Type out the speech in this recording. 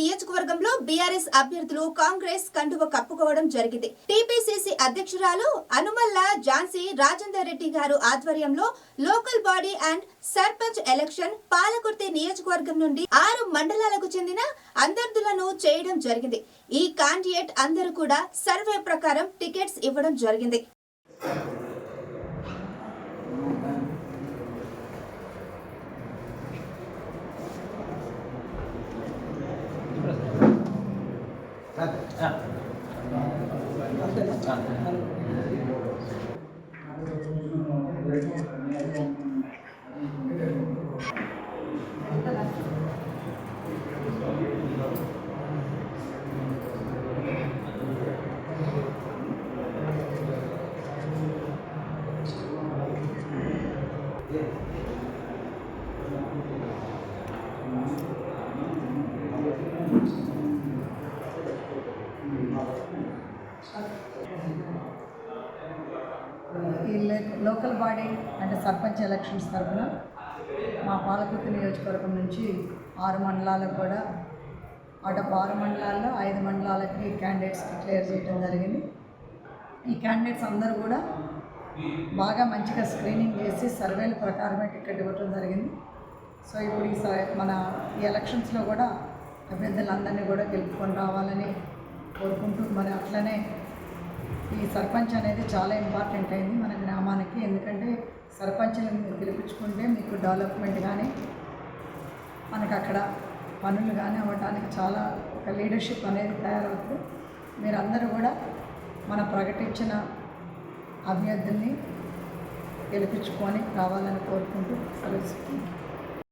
నియోజకవర్గంలో బీఆర్ఎస్ అభ్యర్థులు కాంగ్రెస్ కండువ కప్పుకోవడం జరిగింది. టీపీసీసీ అధ్యక్షురాలు అనుమల్ల ఝాన్సీ రాజేందర్ రెడ్డి గారు ఆధ్వర్యంలో local body and sarpanch election Palakurthi నియోజకవర్గం నుండి ఆరు మండలాలకు చెందిన అందర్థులను చేయడం జరిగింది. ఈ కాండిడేట్ అందరూ కూడా సర్వే ప్రకారం టికెట్స్ ఇవ్వడం జరిగింది. ఈ లో- లోకల్ బాడీ అంటే సర్పంచ్ ఎలక్షన్స్ తరఫున మా పాలకుర్తి నియోజకవర్గం నుంచి ఆరు మండలాలకు కూడా అటు ఆరు మండలాల్లో ఐదు మండలాలకి క్యాండిడేట్స్ డిక్లేర్ చేయడం జరిగింది. ఈ క్యాండిడేట్స్ అందరూ కూడా బాగా మంచిగా స్క్రీనింగ్ చేసి సర్వేల ప్రకారమే టికెట్ ఇవ్వటం జరిగింది. సో ఇప్పుడు ఈ స- మన ఈ ఎలక్షన్స్లో కూడా అభ్యర్థులందరినీ కూడా గెలుపుకొని రావాలని కోరుకుంటూ మరి అట్లనే ఈ సర్పంచ్ అనేది చాలా ఇంపార్టెంట్ అయింది మన గ్రామానికి. ఎందుకంటే సర్పంచ్ని మీరు గెలిపించుకుంటే మీకు డెవలప్మెంట్ కానీ మనకు అక్కడ పనులు కానీ అవ్వడానికి చాలా ఒక లీడర్షిప్ అనేది తయారవుతుంది. మీరందరూ కూడా మన ప్రకటించిన అభ్యర్థుల్ని గెలిపించుకొని రావాలని కోరుకుంటూ సెలవు